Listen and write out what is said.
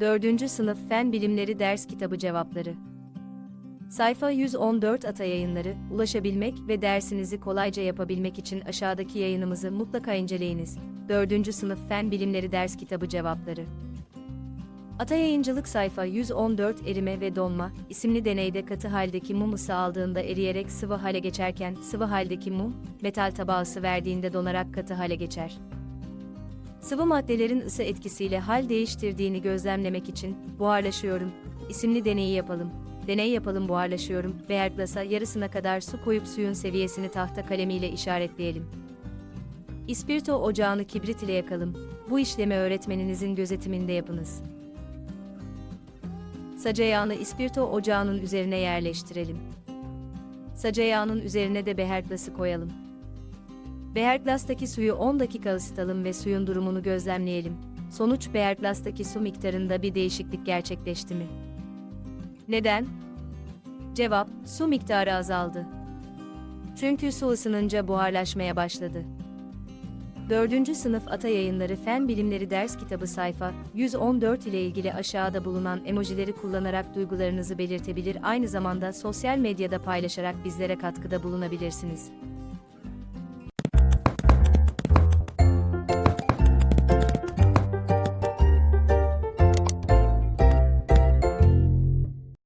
4. Sınıf Fen Bilimleri Ders Kitabı Cevapları Sayfa 114 Ata Yayınları, ulaşabilmek ve dersinizi kolayca yapabilmek için aşağıdaki yayınımızı mutlaka inceleyiniz. 4. Sınıf Fen Bilimleri Ders Kitabı Cevapları Ata Yayıncılık sayfa 114 Erime ve donma isimli deneyde katı haldeki mum ısı aldığında eriyerek sıvı hale geçerken sıvı haldeki mum, metal tabağı ısı verdiğinde donarak katı hale geçer. Sıvı maddelerin ısı etkisiyle hal değiştirdiğini gözlemlemek için buharlaşıyorum isimli deneyi yapalım. Deney yapalım buharlaşıyorum ve Erglas'a yarısına kadar su koyup suyun seviyesini tahta kalemiyle işaretleyelim. İspirto ocağını kibrit ile yakalım. Bu işlemi öğretmeninizin gözetiminde yapınız. Saca yağını ispirto ocağının üzerine yerleştirelim. Saca yağının üzerine de beherglası koyalım. Beherglastaki suyu 10 dakika ısıtalım ve suyun durumunu gözlemleyelim. Sonuç beherglastaki su miktarında bir değişiklik gerçekleşti mi? Neden? Cevap, su miktarı azaldı. Çünkü su ısınınca buharlaşmaya başladı. 4. Sınıf Ata Yayınları Fen Bilimleri Ders Kitabı sayfa 114 ile ilgili aşağıda bulunan emojileri kullanarak duygularınızı belirtebilir aynı zamanda sosyal medyada paylaşarak bizlere katkıda bulunabilirsiniz.